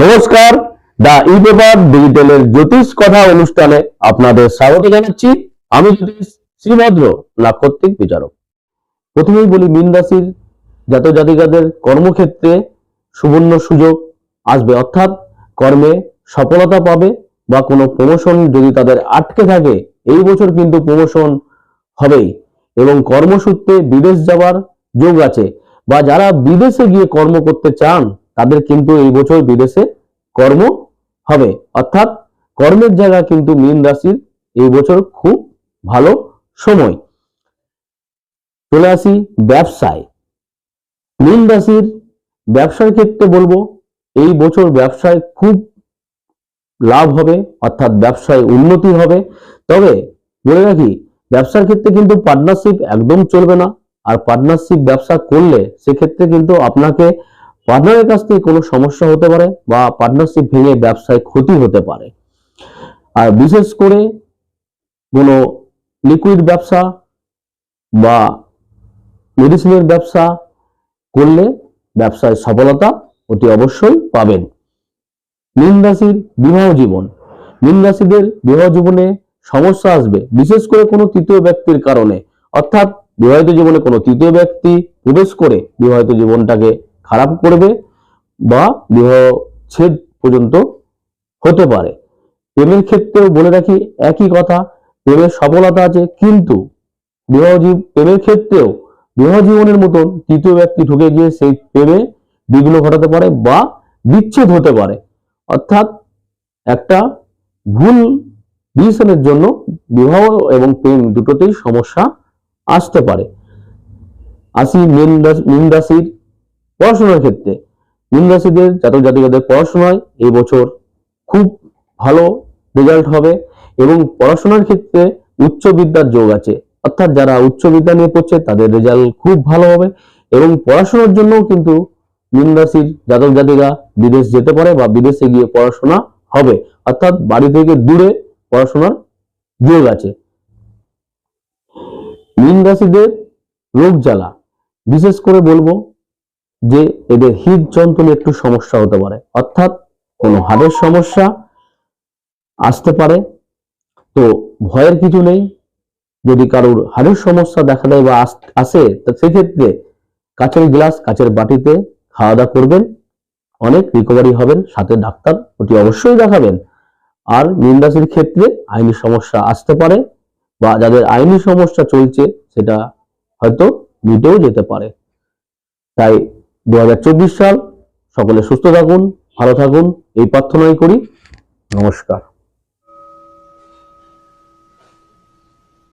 নমস্কার দা e paper ডিজিটালের জ্যোতিষ কথা অনুষ্ঠানে আপনাদের স্বাগত জানাচ্ছি। আমি জ্যোতিষ শ্রীভদ্র নাক্ষত্রিক বিচারক। প্রথমেই বলি, মীন রাশির জাত জাতিকাদের কর্মক্ষেত্রে সুবর্ণ সুযোগ আসবে। অর্থাৎ কর্মে সফলতা পাবে বা কোনো প্রমোশন যদি তাদের আটকে থাকে, এই বছর কিন্তু প্রমোশন হবেই। এবং কর্মসূত্রে বিদেশ যাওয়ার যোগ আছে। বা যারা বিদেশে গিয়ে কর্ম করতে চান তাদের কিন্তু এই বছর বিদেশে কর্ম হবে। অর্থাৎ কর্মের জায়গা কিন্তু মীন রাশির এই বছর খুব ভালো সময়। চলে আসি ব্যবসায়। মীন রাশির ব্যবসার ক্ষেত্রে বলব, এই বছর ব্যবসায় খুব লাভ হবে, অর্থাৎ ব্যবসায় উন্নতি হবে। তবে বলে রাখি, ব্যবসার ক্ষেত্রে কিন্তু পার্টনারশিপ একদম চলবে না। আর পার্টনারশিপ ব্যবসা করলে সেক্ষেত্রে কিন্তু আপনাকে পার্টনারের কাছ থেকে কোনো সমস্যা হতে পারে বা পার্টনারশিপ ভেঙে ব্যবসায় ক্ষতি হতে পারে। আর বিশেষ করে কোনো লিকুইড ব্যবসা বা মেডিসিনের ব্যবসা করলে ব্যবসায় সফলতা অতি অবশ্যই পাবেন। মীন রাশির বিবাহ জীবন। মীন রাশিদের বিবাহ জীবনে সমস্যা আসবে, বিশেষ করে কোনো তৃতীয় ব্যক্তির কারণে। অর্থাৎ বিবাহিত জীবনে কোনো তৃতীয় ব্যক্তি প্রবেশ করে বিবাহিত জীবনটাকে খারাপ করবে বা বিবাহ ছেদ পর্যন্ত হতে পারে। প্রেমের ক্ষেত্রেও বলে রাখি একই কথা প্রেমের সফলতা আছে কিন্তু বিবাহ প্রেমের ক্ষেত্রেও বিবাহ জীবনের মতন তৃতীয় ব্যক্তি ঢুকে গিয়ে সেই প্রেমে বিঘ্ন ঘটাতে পারে বা বিচ্ছেদ হতে পারে। অর্থাৎ একটা ভুল ডিসিশনের জন্য বিবাহ এবং প্রেম দুটোতেই সমস্যা আসতে পারে। আসি মীন রাশির পড়াশোনার ক্ষেত্রে। মীন রাশিদের জাতক জাতিকাদের পড়াশোনায় এই বছর খুব ভালো রেজাল্ট হবে এবং পড়াশোনার ক্ষেত্রে উচ্চ বিদ্যার যোগ আছে। অর্থাৎ যারা উচ্চ বিদ্যা নিয়ে পড়ছে, তাদের রেজাল্ট খুব ভালো হবে এবং পড়াশোনার জন্য কিন্তু মীন রাশির জাতক জাতিকা বিদেশ যেতে পারে বা বিদেশে গিয়ে পড়াশোনা হবে। অর্থাৎ বাড়ি থেকে দূরে পড়াশোনার যোগ আছে। মীন রাশিদের রোগ জ্বালা, বিশেষ করে বলব যে এদের হৃদ যন্ত্রণে একটু সমস্যা হতে পারে। অর্থাৎ কোনো হাড়ের সমস্যা আসতে পারে। তো ভয়ের কিছু নেই। যদি কারোর হাড়ের সমস্যা দেখা দেয় বা আসে তো সেক্ষেত্রে কাচের গ্লাস, কাচের বাটিতে খাওয়া দাওয়া করবেন। অনেক রিকভারি হবেন। সাথে ডাক্তার অতি অবশ্যই দেখাবেন। আর মীন ক্ষেত্রে আইনি সমস্যা আসতে পারে বা যাদের আইনি সমস্যা চলছে, সেটা হয়তো মিটেও যেতে পারে। তাই দু হাজার চব্বিশ সাল। সকলে সুস্থ থাকুন ভালো থাকুন এই প্রার্থনাই করি। নমস্কার।